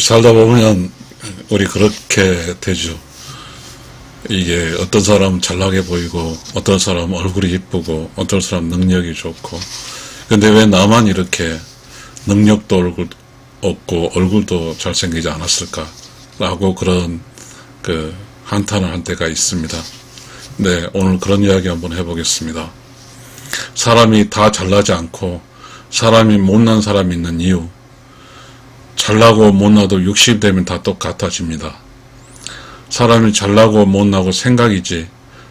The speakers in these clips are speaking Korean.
살다 보면 우리 그렇게 되죠. 이게 어떤 사람은 잘나게 보이고 어떤 사람은 얼굴이 이쁘고 어떤 사람은 능력이 좋고 근데 왜 나만 이렇게 능력도 얼굴 없고 얼굴도 잘생기지 않았을까 라고 그런 그 한탄을 한 때가 있습니다. 네, 오늘 그런 이야기 한번 해보겠습니다. 사람이 다 잘나지 않고 사람이 못난 사람이 있는 이유 잘나고 못나도 60 되면 다 똑같아집니다. 사람이 잘나고 못나고 생각이지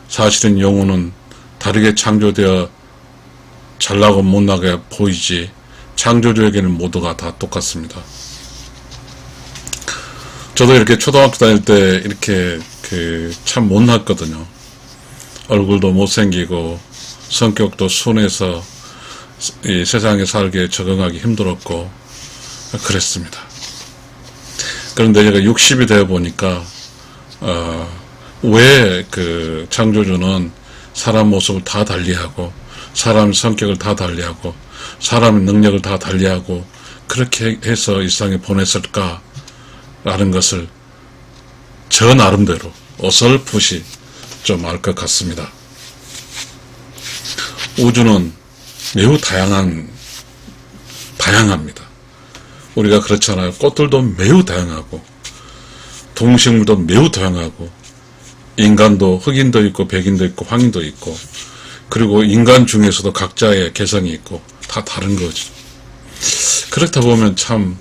사실은 영혼은 다르게 창조되어 잘나고 못나게 보이지 창조주에게는 모두가 다 똑같습니다. 저도 이렇게 초등학교 다닐 때 이렇게 그 참 못났거든요. 얼굴도 못생기고 성격도 순해서 이 세상에 살기에 적응하기 힘들었고 그랬습니다. 그런데 제가 60이 되어 보니까 어, 왜 그 창조주는 사람 모습을 다 달리하고 사람 성격을 다 달리하고 사람의 능력을 다 달리하고 그렇게 해서 이 세상에 보냈을까 라는 것을 저 나름대로 어설프시 좀 알 것 같습니다. 우주는 매우 다양한 다양합니다. 우리가 그렇잖아요. 꽃들도 매우 다양하고 동식물도 매우 다양하고 인간도 흑인도 있고 백인도 있고 황인도 있고 그리고 인간 중에서도 각자의 개성이 있고 다 다른 거죠. 그렇다 보면 참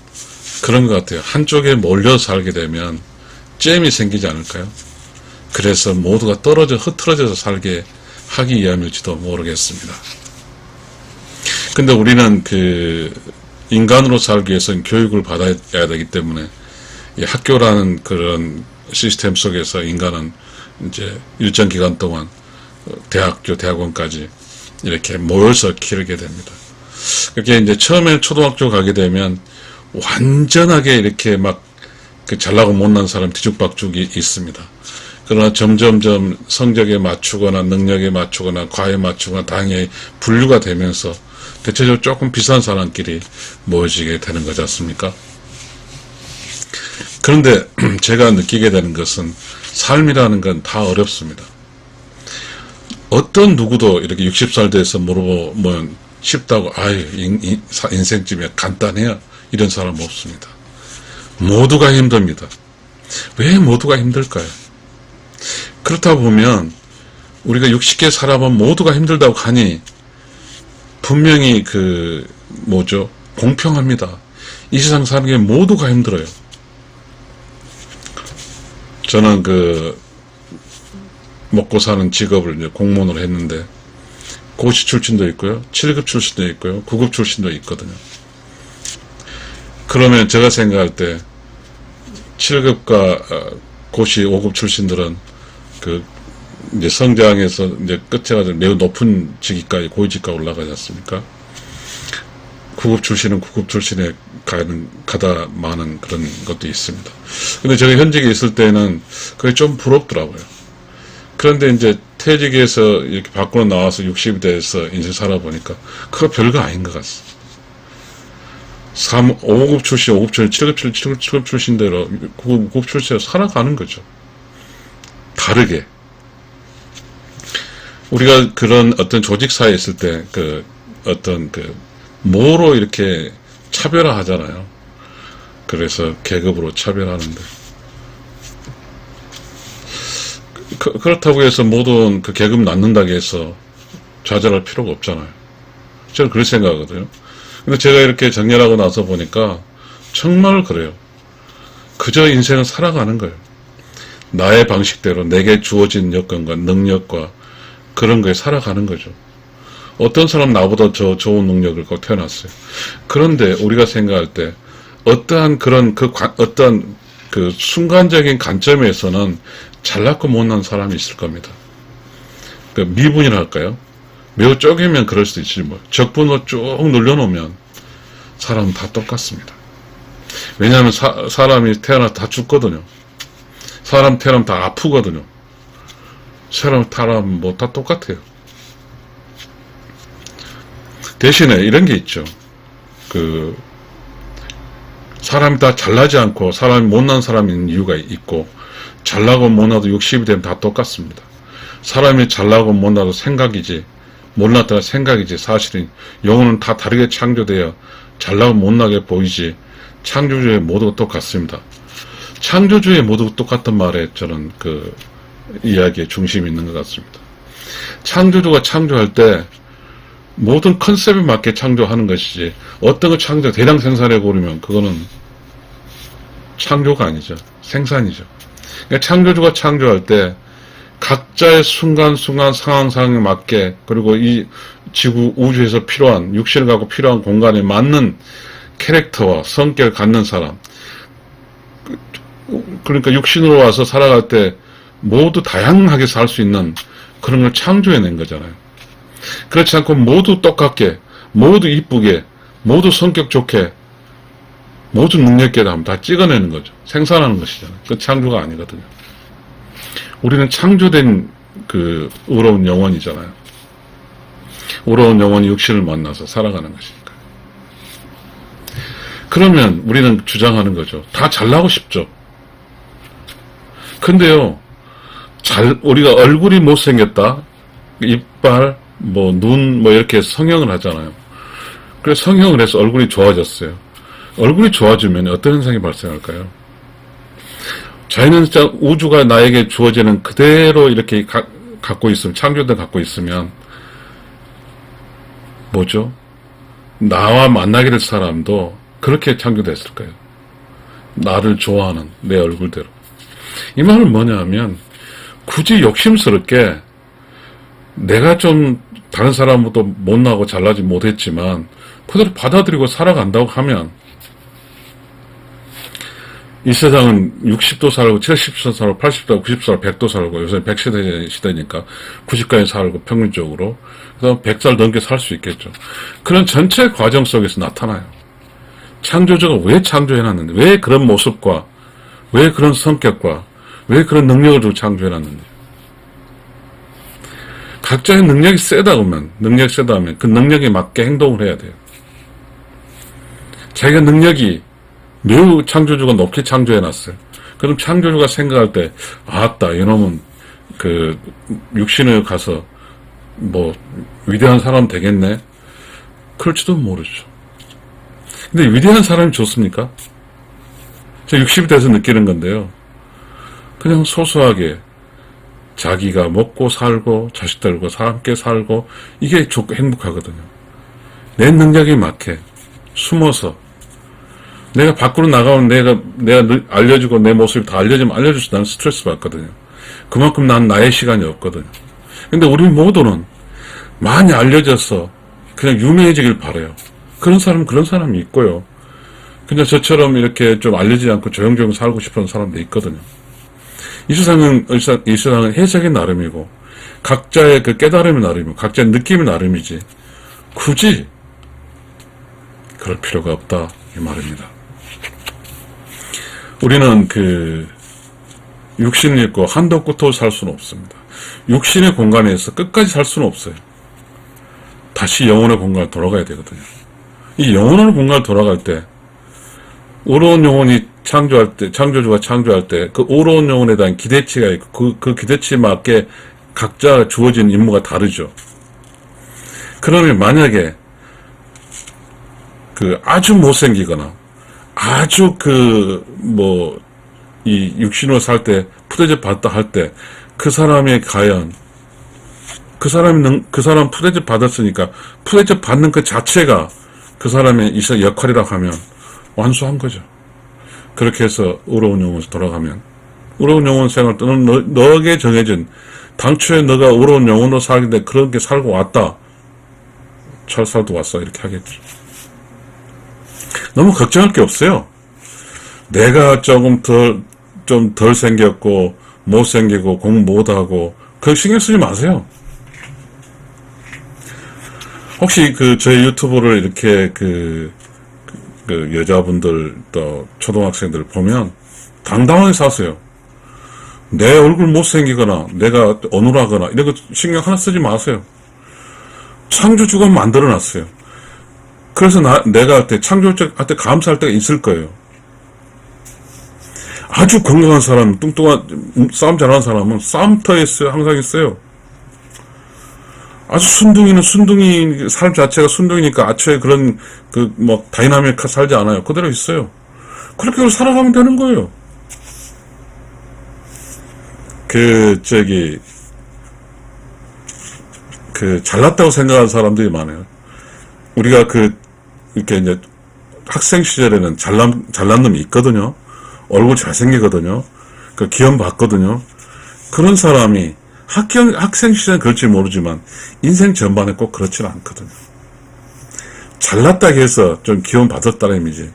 그런 것 같아요. 한쪽에 몰려 살게 되면 잼이 생기지 않을까요? 그래서 모두가 떨어져 흐트러져서 살게 하기 위함일지도 모르겠습니다. 근데 우리는 그 인간으로 살기 위해서는 교육을 받아야 되기 때문에 이 학교라는 그런 시스템 속에서 인간은 이제 일정 기간 동안 대학교, 대학원까지 이렇게 모여서 기르게 됩니다. 그렇게 이제 처음에 초등학교 가게 되면 완전하게 이렇게 막그 잘나고 못난 사람 뒤죽박죽이 있습니다. 그러나 점점점 성적에 맞추거나 능력에 맞추거나 과에 맞추거나 당연히 분류가 되면서 대체적으로 조금 비싼 사람끼리 모여지게 되는 거지 않습니까? 그런데 제가 느끼게 되는 것은 삶이라는 건 다 어렵습니다. 어떤 누구도 이렇게 60살 돼서 물어보면 쉽다고 아유 인, 인생쯤에 간단해요 이런 사람 없습니다. 모두가 힘듭니다. 왜 모두가 힘들까요? 그렇다 보면 우리가 60개 살아보면 모두가 힘들다고 하니 분명히 그 뭐죠 공평합니다. 이 세상 사는 게 모두가 힘들어요. 저는 그 먹고 사는 직업을 이제 공무원으로 했는데 고시 출신도 있고요, 7급 출신도 있고요, 9급 출신도 있거든요. 그러면 제가 생각할 때 7급과 어, 고시 5급 출신들은 그 이제 성장해서 이제 끝에 가서 매우 높은 직위까지 고위직까지 올라가지 않습니까? 9급 출신은 9급 출신에 가는 가다 많은 그런 것도 있습니다. 근데 제가 현직에 있을 때는 그게 좀 부럽더라고요. 그런데 이제 퇴직해서 이렇게 밖으로 나와서 60이 돼서 인생 살아보니까 그거 별거 아닌 것 같습니다. 3, 5급 출신, 5급 출신, 7급 출신, 7급 출신대로 9급, 9급 출신으로 살아가는 거죠. 다르게. 우리가 그런 어떤 조직사에 있을 때, 그, 어떤 그, 뭐로 이렇게 차별화 하잖아요. 그래서 계급으로 차별하는데. 그, 그렇다고 해서 모든 그 계급 낳는다고 해서 좌절할 필요가 없잖아요. 저는 그렇게 생각하거든요. 근데 제가 이렇게 정렬하고 나서 보니까 정말 그래요. 그저 인생을 살아가는 거예요. 나의 방식대로 내게 주어진 여건과 능력과 그런 거에 살아가는 거죠. 어떤 사람 나보다 저 좋은 능력을 갖고 태어났어요. 그런데 우리가 생각할 때 어떠한 그런 그 관, 어떤 그 순간적인 관점에서는 잘났고 못난 사람이 있을 겁니다. 그 미분이랄까요? 매우 쪼개면 그럴 수도 있지 뭐. 적분으로 쭉 눌려놓으면 사람은 다 똑같습니다. 왜냐하면 사, 사람이 태어나 다 죽거든요. 사람 태어나면 다 아프거든요. 사람 태어나면 뭐다 똑같아요. 대신에 이런 게 있죠. 그 사람이 다 잘나지 않고 사람이 못난 있는 이유가 있고 잘나고 못나도 60이 되면 다 똑같습니다. 사람이 잘나고 못나도 생각이지 못났다가 생각이지 사실은 영혼은 다 다르게 창조되어 잘나고 못나게 보이지 창조주의 모두가 똑같습니다. 창조주의 모두 똑같은 말에 저는 그 이야기의 중심이 있는 것 같습니다. 창조주가 창조할 때 모든 컨셉에 맞게 창조하는 것이지 어떤 걸 창조 대량 생산해 버리면 그거는 창조가 아니죠. 생산이죠. 그러니까 창조주가 창조할 때 각자의 순간순간 상황 상황에 맞게 그리고 이 지구 우주에서 필요한 육신을 갖고 필요한 공간에 맞는 캐릭터와 성격을 갖는 사람 그러니까 육신으로 와서 살아갈 때 모두 다양하게 살 수 있는 그런 걸 창조해낸 거잖아요. 그렇지 않고 모두 똑같게, 모두 이쁘게, 모두 성격 좋게, 모두 능력 있게 하면 다 찍어내는 거죠. 생산하는 것이잖아요. 그 창조가 아니거든요. 우리는 창조된 그 의로운 영혼이잖아요. 의로운 영혼이 육신을 만나서 살아가는 것이니까. 그러면 우리는 주장하는 거죠. 다 잘나고 싶죠. 근데요, 잘, 우리가 얼굴이 못생겼다, 이빨, 뭐, 눈, 뭐, 이렇게 성형을 하잖아요. 그래서 성형을 해서 얼굴이 좋아졌어요. 얼굴이 좋아지면 어떤 현상이 발생할까요? 진짜 우주가 나에게 주어지는 그대로 이렇게 가- 갖고 있으면, 창조대 갖고 있으면, 뭐죠? 나와 만나게 될 사람도 그렇게 창조됐을까요? 나를 좋아하는 내 얼굴대로. 이 말은 뭐냐 하면, 굳이 욕심스럽게 내가 좀 다른 사람보다 못나고 잘나지 못했지만 그대로 받아들이고 살아간다고 하면 이 세상은 60도 살고 70도 살고 80도 90도 살고 100도 살고 요새 100세대 시대니까 90까지 살고 평균적으로 그래서 100살 넘게 살 수 있겠죠. 그런 전체 과정 속에서 나타나요. 창조주가 왜 창조해놨는데 왜 그런 모습과 왜 그런 성격과 왜 그런 능력을 창조해놨는지 각자의 능력이 세다 보면, 능력이 세다 하면 그 능력에 맞게 행동을 해야 돼요. 자기가 능력이 매우 창조주가 높게 창조해놨어요. 그럼 창조주가 생각할 때, 아따, 이놈은 그 육신을 가서 뭐 위대한 사람 되겠네? 그럴지도 모르죠. 근데 위대한 사람이 좋습니까? 제가 60이 돼서 느끼는 건데요. 그냥 소소하게 자기가 먹고 살고 자식들과 함께 살고 이게 행복하거든요. 내 능력에 맞게 숨어서 내가 밖으로 나가면 내가 내가 늘- 알려주고 내 모습이 다 알려지면 알려줄수 나는 스트레스 받거든요. 그만큼 난 나의 시간이 없거든요. 근데 우리 모두는 많이 알려져서 그냥 유명해지길 바래요. 그런 사람 그런 사람이 있고요. 그냥 저처럼 이렇게 좀 알려지지 않고 조용조용 살고 싶은 사람도 있거든요. 이 세상은, 이 세상- 이 세상은 해석이 나름이고, 각자의 그 깨달음이 나름이고, 각자의 느낌이 나름이지, 굳이, 그럴 필요가 없다, 이 말입니다. 우리는 그, 육신을 입고 한도 끝도 살 수는 없습니다. 육신의 공간에서 끝까지 살 수는 없어요. 다시 영혼의 공간에 돌아가야 되거든요. 이 영혼의 공간에 돌아갈 때, 의로운 영혼이 창조할 때, 창조주가 창조할 때, 그 의로운 영혼에 대한 기대치가 있고, 그, 그 기대치에 맞게 각자 주어진 임무가 다르죠. 그러면 만약에, 그 아주 못생기거나, 아주 그, 뭐, 이 육신으로 살 때, 푸대접 받다 할 때, 그 사람의 과연, 그 사람이, 능- 그 사람 푸대접 받았으니까, 푸대접 받는 그 자체가 그 사람의 이 역할이라고 하면, 완수한 거죠. 그렇게 해서 의로운 영혼에서 돌아가면 의로운 영혼 생활 또는 너, 너에게 정해진 당초에 너가 의로운 영혼으로 살는데 그렇게 살고 왔다. 잘 살도 왔어 이렇게 하겠죠. 너무 걱정할 게 없어요. 내가 조금 덜 좀 덜 생겼고 못 생기고 공부 못 하고 그 신경 쓰지 마세요. 혹시 그 저희 유튜브를 이렇게 그 그 여자분들 또 초등학생들 보면 당당하게 사세요. 내 얼굴 못생기거나 내가 어눌하거나 이런 거 신경 하나 쓰지 마세요. 창조주가 만들어놨어요. 그래서 나, 내가 할 때 창조주한테 감사할 때가 있을 거예요. 아주 건강한 사람, 뚱뚱한, 음, 싸움 잘하는 사람은 싸움터에 있어요. 항상 있어요. 아주 순둥이는 순둥이, 삶 자체가 순둥이니까 아초에 그런, 그, 뭐, 다이나믹하 살지 않아요. 그대로 있어요. 그렇게 살아가면 되는 거예요. 그, 저기, 그, 잘났다고 생각하는 사람들이 많아요. 우리가 그, 이렇게 이제, 학생 시절에는 잘난, 잘난 놈이 있거든요. 얼굴 잘생기거든요. 그 기염 받거든요. 그런 사람이 학교, 학생 시절은 그럴지 모르지만 인생 전반에 꼭 그렇지는 않거든요. 잘났다고 해서 좀 기염 받았다는 의미지.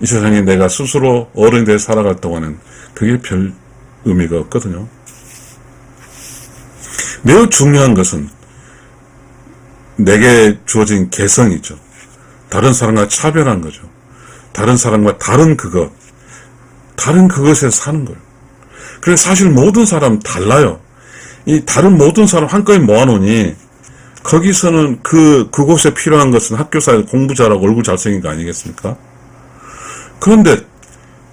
이 세상에 내가 스스로 어른이 돼 살아갈 동안은 그게 별 의미가 없거든요. 매우 중요한 것은 내게 주어진 개성이죠. 다른 사람과 차별한 거죠. 다른 사람과 다른 그것, 다른 그것에 사는 거예요. 그래서 사실 모든 사람 달라요. 이 다른 모든 사람 한꺼번에 모아놓으니 거기서는 그 그곳에 필요한 것은 학교 사회 공부 잘하고 얼굴 잘생긴 거 아니겠습니까? 그런데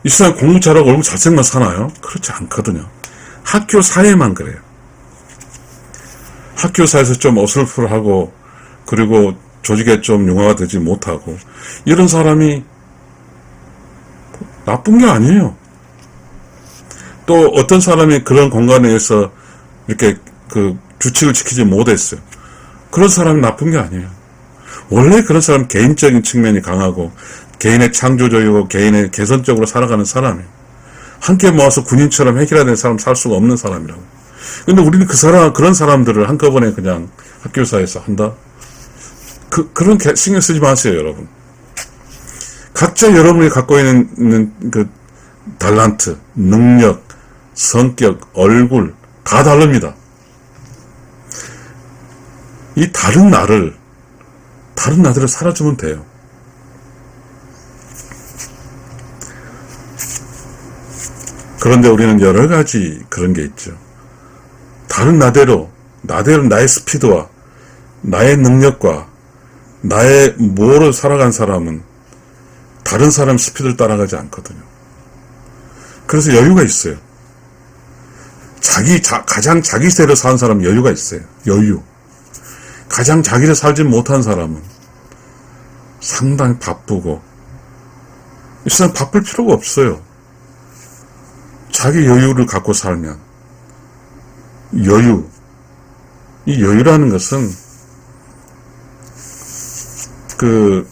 이 사람 공부 잘하고 얼굴 잘생만 사나요? 그렇지 않거든요. 학교 사회만 그래요. 학교 사회에서 좀 어설프하고 그리고 조직에 좀 융화가 되지 못하고 이런 사람이 나쁜 게 아니에요. 또 어떤 사람이 그런 공간에서 이렇게 그 규칙을 지키지 못했어요. 그런 사람이 나쁜 게 아니에요. 원래 그런 사람 개인적인 측면이 강하고 개인의 창조적이고 개인의 개선적으로 살아가는 사람이에요. 함께 모아서 군인처럼 해결해야 사람 살 수가 없는 사람이라고. 근데 우리는 그 사람, 그런 사람들을 한꺼번에 그냥 학교사에서 한다? 그, 그런 개, 신경 쓰지 마세요, 여러분. 각자 여러분이 갖고 있는 그, 달란트, 능력, 성격, 얼굴, 다 다릅니다. 이 다른 나를, 다른 나들을 살아주면 돼요. 그런데 우리는 여러 가지 그런 게 있죠. 다른 나대로, 나대로 나의 스피드와 나의 능력과 나의 뭐로 살아간 사람은 다른 사람 스피드를 따라가지 않거든요. 그래서 여유가 있어요. 자기, 자, 가장 자기대로 사는 사람은 여유가 있어요. 여유. 가장 자기를 살지 못한 사람은 상당히 바쁘고, 이 사람 바쁠 필요가 없어요. 자기 여유를 갖고 살면, 여유. 이 여유라는 것은, 그,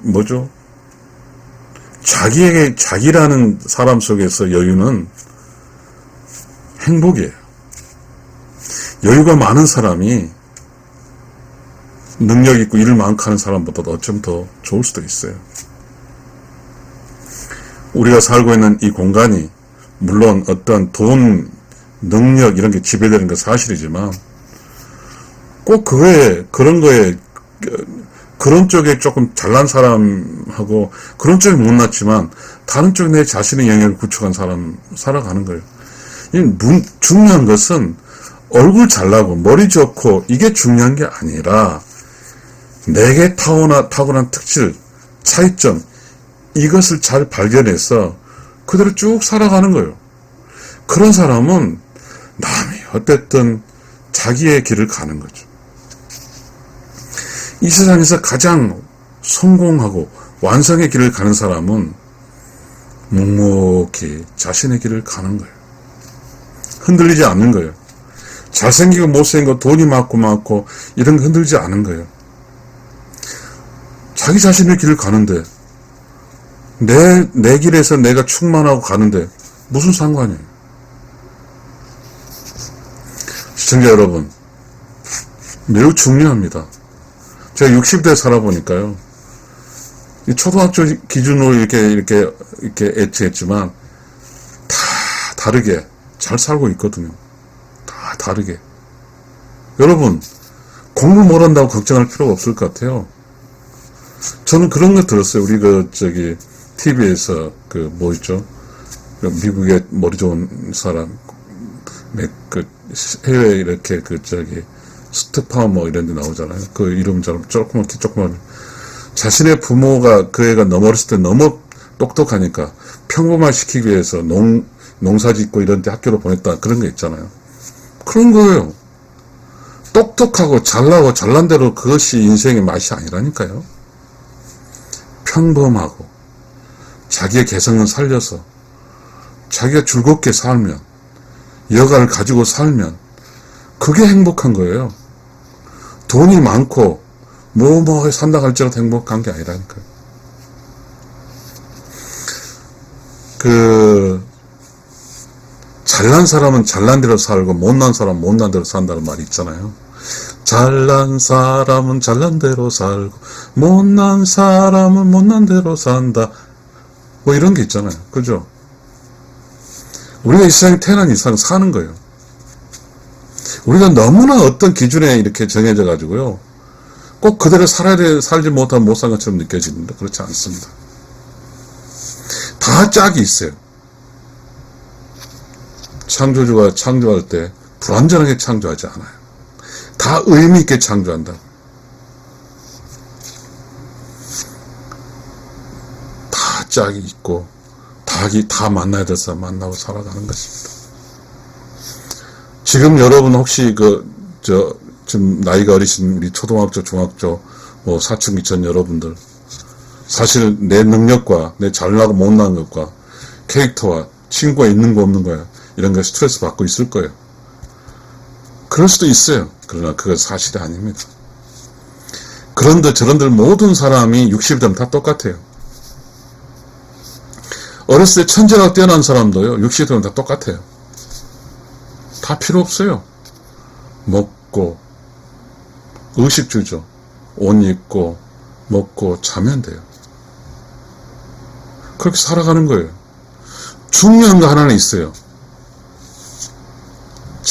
뭐죠? 자기에게, 자기라는 사람 속에서 여유는 행복이에요. 여유가 많은 사람이 능력 있고 일을 많고 하는 사람보다도 어쩜 더 좋을 수도 있어요. 우리가 살고 있는 이 공간이 물론 어떤 돈, 능력 이런 게 지배되는 건 사실이지만 꼭 그거에 그런 거에 그런 쪽에 조금 잘난 사람하고 그런 쪽에 못났지만 다른 쪽에 내 자신의 영역을 구축한 사람 살아가는 거예요. 문, 중요한 것은 얼굴 잘나고 머리 좋고 이게 중요한 게 아니라 내게 타고나, 타고난 특질, 차이점 이것을 잘 발견해서 그대로 쭉 살아가는 거예요. 그런 사람은 남이 어쨌든 자기의 길을 가는 거죠. 이 세상에서 가장 성공하고 완성의 길을 가는 사람은 묵묵히 자신의 길을 가는 거예요. 흔들리지 않는 거예요. 잘생기고 못생기고 돈이 많고 많고 이런 거 흔들지 않은 거예요. 자기 자신의 길을 가는데 내, 내 길에서 내가 충만하고 가는데 무슨 상관이에요? 시청자 여러분, 매우 중요합니다. 제가 60대 살아보니까요. 초등학교 기준으로 이렇게, 이렇게, 이렇게 애치했지만, 다 다르게 잘 살고 있거든요. 다 다르게. 여러분, 공부 못한다고 걱정할 필요가 없을 것 같아요. 저는 그런 거 들었어요. 우리 그, 저기, TV에서 그, 뭐 있죠? 그 미국의 머리 좋은 사람, 그, 해외 이렇게 그, 저기, 스트파 뭐 이런 데 나오잖아요. 그 이름 잘, 조그맣게 조그만. 자신의 부모가 그 애가 어렸을 때 너무 똑똑하니까 평범화 시키기 위해서 농, 농사 짓고 이런 데 학교로 보냈다 그런 거 있잖아요. 그런 거예요. 똑똑하고 잘나고 잘난 대로 그것이 인생의 맛이 아니라니까요. 평범하고 자기의 개성을 살려서 자기가 즐겁게 살면 여가를 가지고 살면 그게 행복한 거예요. 돈이 많고 뭐뭐 산다 할지라도 행복한 게 아니라니까요. 그 잘난 사람은 잘난 대로 살고 못난 사람은 못난 대로 산다는 말이 있잖아요. 잘난 사람은 잘난 대로 살고 못난 사람은 못난 대로 산다. 뭐 이런 게 있잖아요. 그죠? 우리가 이 세상에 태어난 이상 사는 거예요. 우리가 너무나 어떤 기준에 이렇게 정해져 가지고요. 꼭 그대로 살아야 돼, 살지 못하면 못 산 것처럼 느껴지는데 그렇지 않습니다. 다 짝이 있어요. 창조주가 창조할 때 불완전하게 창조하지 않아요. 다 의미 있게 창조한다. 다 짝이 있고 닭이 다 만나야 돼서 만나고 살아가는 것입니다. 지금 여러분 혹시 그 저 지금 나이가 어리신 우리 초등학교, 중학교, 뭐 사춘기 전 여러분들 사실 내 능력과 내 잘나고 못난 것과 캐릭터와 친구가 있는 거 없는 거야 이런 거 스트레스 받고 있을 거예요. 그럴 수도 있어요. 그러나 그건 사실이 아닙니다. 그런데 저런들 모든 사람이 60이 되면 다 똑같아요. 어렸을 때 천재가 뛰어난 사람도요, 60이 되면 다 똑같아요. 다 필요 없어요. 먹고, 의식 주죠. 옷 입고, 먹고, 자면 돼요. 그렇게 살아가는 거예요. 중요한 거 하나는 있어요.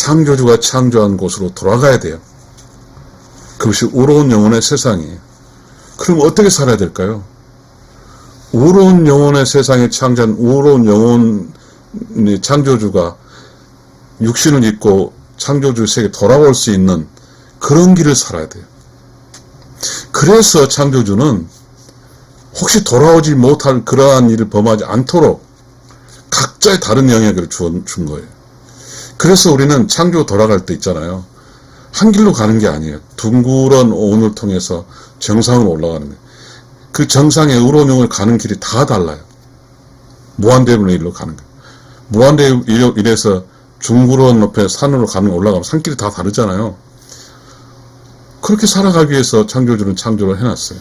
창조주가 창조한 곳으로 돌아가야 돼요. 그것이 우로운 영혼의 세상이에요. 그럼 어떻게 살아야 될까요? 우로운 영혼의 세상에 창조한 우로운 영혼의 창조주가 육신을 입고 창조주 세계에 돌아올 수 있는 그런 길을 살아야 돼요. 그래서 창조주는 혹시 돌아오지 못할 그러한 일을 범하지 않도록 각자의 다른 영역을 준, 준 거예요. 그래서 우리는 창조 돌아갈 때 있잖아요. 한 길로 가는 게 아니에요. 둥그런 오운을 통해서 정상으로 올라가는 거예요. 그 정상의 의로명을 가는 길이 다 달라요. 무한대문의 일로 가는 거예요. 무한대 일에서 중구런 높에 산으로 가는 올라가면 산길이 다 다르잖아요. 그렇게 살아가기 위해서 창조주는 창조를 해놨어요.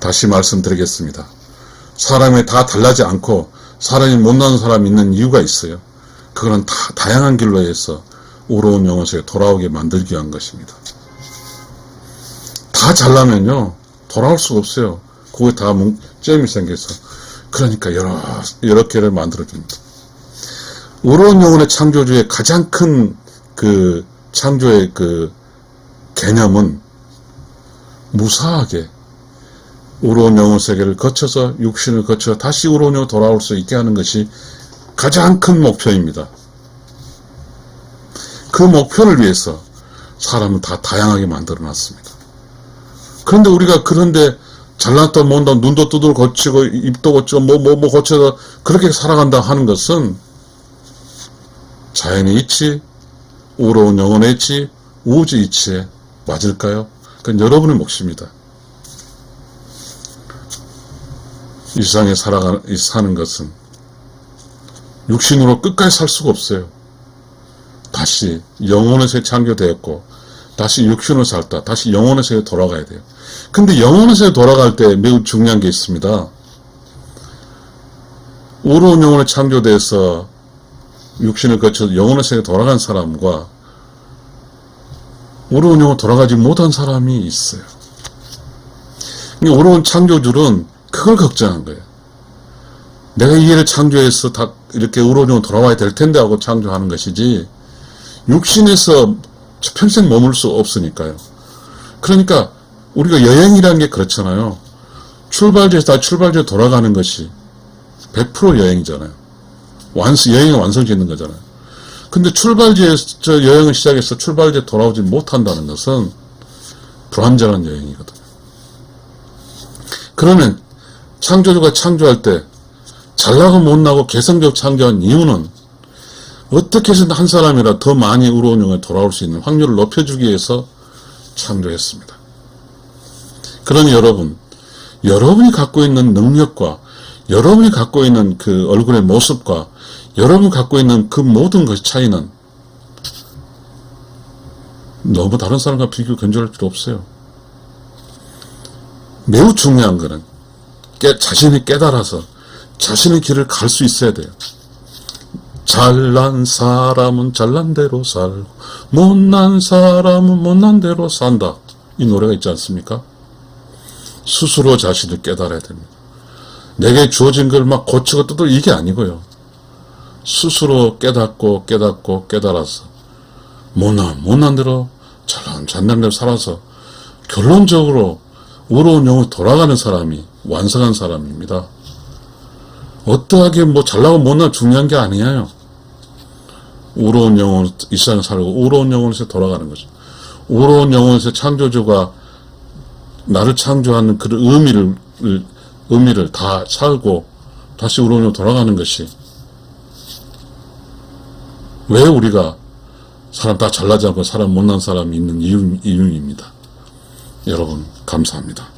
다시 말씀드리겠습니다. 사람이 다 달라지 않고 사람이 못난 사람이 있는 이유가 있어요. 그거는 다 다양한 길로 해서 우로운 영혼에 돌아오게 만들기 위한 것입니다. 다 잘나면요 돌아올 수가 없어요. 그게 다 문점이 생겨서 그러니까 여러 여러 개를 만들어 줍니다. 우로운 영혼의 창조주의 가장 큰 그 창조의 그 개념은 무사하게 우로운 영혼 세계를 거쳐서 육신을 거쳐 다시 우로운 영혼 돌아올 수 있게 하는 것이 가장 큰 목표입니다. 그 목표를 위해서 사람은 다 다양하게 만들어 놨습니다. 그런데 우리가 그런데 잘났다 못다 눈도 두들 거치고 입도 거치고 뭐 뭐뭐 거쳐서 그렇게 살아간다 하는 것은 자연의 이치, 우로운 영혼의 이치, 우주 이치에 맞을까요? 그건 여러분의 몫입니다. 이 세상에 살아가, 사는 것은 육신으로 끝까지 살 수가 없어요. 다시 세계 창조되었고, 다시 육신으로 살다, 다시 세계에 돌아가야 돼요. 근데 세계에 돌아갈 때 매우 중요한 게 있습니다. 우로운 영혼에 창조돼서 육신을 영혼의 세계에 돌아간 사람과 우로운 영혼 돌아가지 못한 사람이 있어요. 우로운 창조주는 그걸 걱정한 거예요. 내가 이 일을 창조해서 다 이렇게 영혼 돌아와야 될 텐데 하고 창조하는 것이지 육신에서 평생 머물 수 없으니까요. 그러니까 우리가 여행이라는 게 그렇잖아요. 출발지에서 다 출발지에 돌아가는 것이 100% 여행이잖아요. 완수, 여행을 완성 짓는 거잖아요. 근데 출발지에서 여행을 시작해서 출발지에 돌아오지 못한다는 것은 불완전한 여행이거든요. 그러면 창조주가 창조할 때 잘나고 못나고 개성적 창조한 이유는 어떻게 해서든 한 사람이라 더 많이 의로운 영에 돌아올 수 있는 확률을 높여주기 위해서 창조했습니다. 그러니 여러분, 여러분이 갖고 있는 능력과 여러분이 갖고 있는 그 얼굴의 모습과 여러분이 갖고 있는 그 모든 것의 차이는 너무 다른 사람과 비교 견줄할 필요 없어요. 매우 중요한 거는 깨, 자신이 깨달아서 자신의 길을 갈 수 있어야 돼요. 잘난 사람은 잘난 대로 살고 못난 사람은 못난 대로 산다. 이 노래가 있지 않습니까? 스스로 자신을 깨달아야 됩니다. 내게 주어진 걸 막 고치고 뜯어 이게 아니고요. 스스로 깨닫고 깨닫고 깨달아서 못난 못난 대로 잘난 잘난 대로 살아서 결론적으로 의로운 영으로 돌아가는 사람이 완성한 사람입니다. 어떠하게 뭐 잘나고 못나 중요한 게 아니에요. 의로운 영혼 이 세상 살고 의로운 영혼에서 돌아가는 거죠. 의로운 영혼에서 창조주가 나를 창조하는 그 의미를 의미를 다 살고 다시 의로운 영으로 돌아가는 것이 왜 우리가 사람 다 잘나지 않고 사람 못난 사람이 있는 이유, 이유입니다. 여러분 감사합니다.